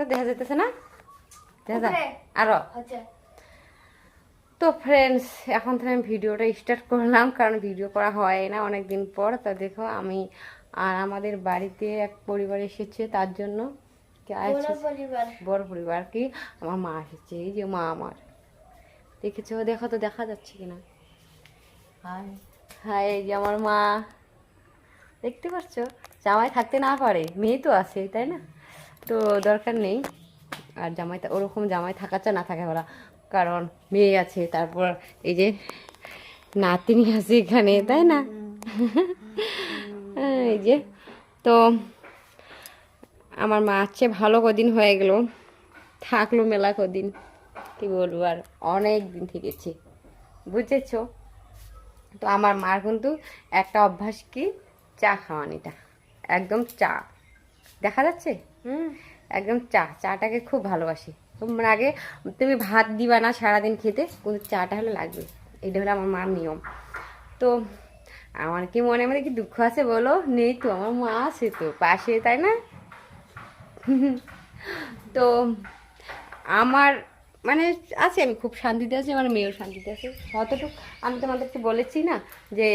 একটা দেখা যাইতেছে না? দেখা যায়। আরও। তো ফ্রেন্ডস এখন থেকে আমি ভিডিওটা স্টার্ট করলাম কারণ ভিডিও করা হয় না অনেক দিন পর। তা দেখো আমি আর আমাদের বাড়িতে এক পরিবার এসেছে তার জন্য বড় পরিবার। বড় পরিবার কি? আমার মা এসেছে এই যে মা আমার। দেখেছ? দেখো তো দেখা যাচ্ছে কিনা? হাই। হাই এই যে আমার মা। দেখতে পাচ্ছ জামাই থাকতে না পারে মেয়ে তো আছে তাই না? তো দরকার নেই। আর জামাই ওরকম জামাই থাকাচ্ছে না থাকে ওরা কারণ মেয়ে আছে তারপর এই যে নাতিনি আছে এখানে তাই না? হ্যাঁ, এই যে। তো আমার মা আছে ভালো কদিন হয়ে গেল। থাকল মেলা কদিন। কি বলব আর অনেক দিন থেকেছে। বুঝেছ? তো আমার মার কিন্তু একটা অভ্যাস কি? চা খাওয়ানিটা। একদম চা। দেখা যাচ্ছে? একদম চা চাটাকে খুব ভালোবাসি। তোমার আগে তুমি ভাত দিবা না সারাদিন খেতে কিন্তু চাটা হলে লাগবে। এটা হলো আমার মার নিয়ম। তো আমার কি মনে মনে কি দুঃখ আছে বলো? নেই তো আমার মা আছে তো পাশে তাই না? তো আমার মানে আছে আমি, খুব শান্তিতে আছি, আমার মেয়েও শান্তিতে আছে। অতটুকু আমি তোমাদেরকে বলেছি না যে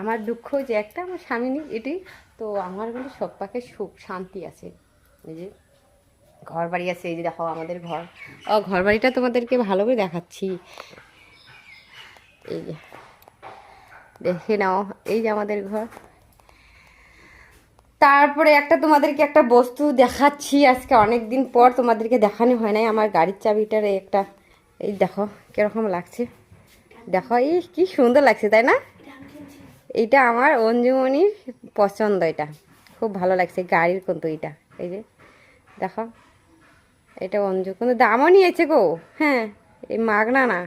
আমার দুঃখ যে একটা, আমার স্বামী নেই এটাই তো আমার কিন্তু সব পাকে সুখ, শান্তি আছে। এই যে ঘর বাড়ি আছে, এই যে দেখো আমাদের ঘর। ও ঘর বাড়িটা তোমাদেরকে ভালো করে দেখাচ্ছি। এই যে, দেখে নাও, এই যে আমাদের ঘর। তারপরে একটা তোমাদেরকে একটা বস্তু দেখাচ্ছি। আজকে অনেক দিন পর তোমাদেরকে দেখানো হয় নাই। আমার গাড়ির চাবিটার একটা, এই দেখো কীরকম লাগছে। দেখো, এই কি সুন্দর লাগছে, তাই না? এইটা আমার অঞ্জুমণির পছন্দ এটা। খুব ভালো লাগছে গাড়ির কিন্তু এটা এই যে, দেখো, এটা অঞ্জু, কিন্তু দামও নিয়েছে গো। হ্যাঁ এই মাগনা না,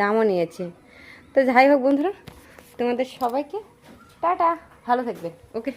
দামও নিয়েছে। তো যাই হোক বন্ধুরা, তোমাদের সবাইকে টাটা, ভালো থাকবে। ওকে।